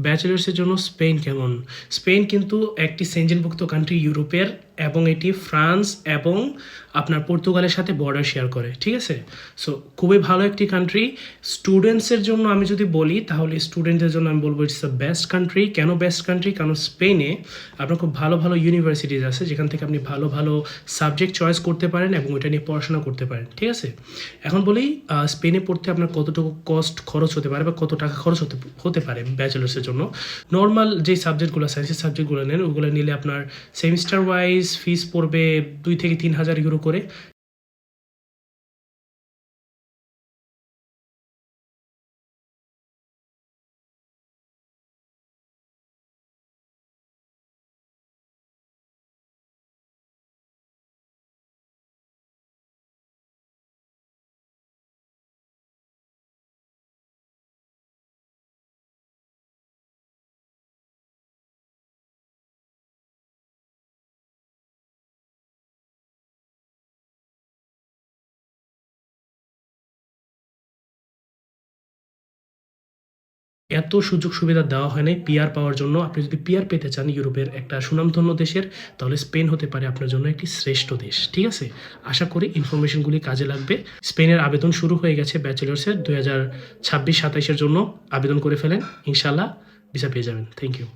ব্যাচেলার্সের জন্য স্পেন কেমন? স্পেন কিন্তু একটি সেঞ্জেনভুক্ত কান্ট্রি ইউরোপের এবং এটি ফ্রান্স এবং আপনার পর্তুগালের সাথে বর্ডার শেয়ার করে, ঠিক আছে? সো খুবই ভালো একটি কান্ট্রি স্টুডেন্টসের জন্য আমি যদি বলি, তাহলে স্টুডেন্টদের জন্য আমি বলব ইটস দ্য বেস্ট কান্ট্রি কেন বেস্ট কান্ট্রি কারণ স্পেনে আপনার খুব ভালো ভালো ইউনিভার্সিটিজ আছে, যেখান থেকে আপনি ভালো ভালো সাবজেক্ট চয়েস করতে পারেন এবং ওইটা নিয়ে পড়াশোনা করতে পারেন, ঠিক আছে? এখন বলি স্পেনে পড়তে আপনার কতটুকু কস্ট খরচ হতে পারে বা কত টাকা খরচ হতে হতে পারে ব্যাচেলার্সের জন্য? নর্মাল যে সাবজেক্টগুলো সায়েন্সের সাবজেক্টগুলো নেন ওগুলো নিলে আপনার সেমিস্টার ওয়াইজ ফিস পড়বে দুই থেকে তিন হাজার ইউরো করে। এত সুযোগ সুবিধা দেওয়া হয় নাই পিয়ার পাওয়ার জন্য। আপনি যদি পিয়ার পেতে চান ইউরোপের একটা সুনামধন্য দেশের, তাহলে স্পেন হতে পারে আপনার জন্য একটি শ্রেষ্ঠ দেশ। ঠিক আছে? আশা করি ইনফরমেশনগুলি কাজে লাগবে। স্পেনের আবেদন শুরু হয়ে গেছে ব্যাচেলার্সের দুই হাজার ছাব্বিশ সাতাইশের জন্য আবেদন করে ফেলেন। ইনশাল্লাহ ভিসা পেয়ে যাবেন। Thank you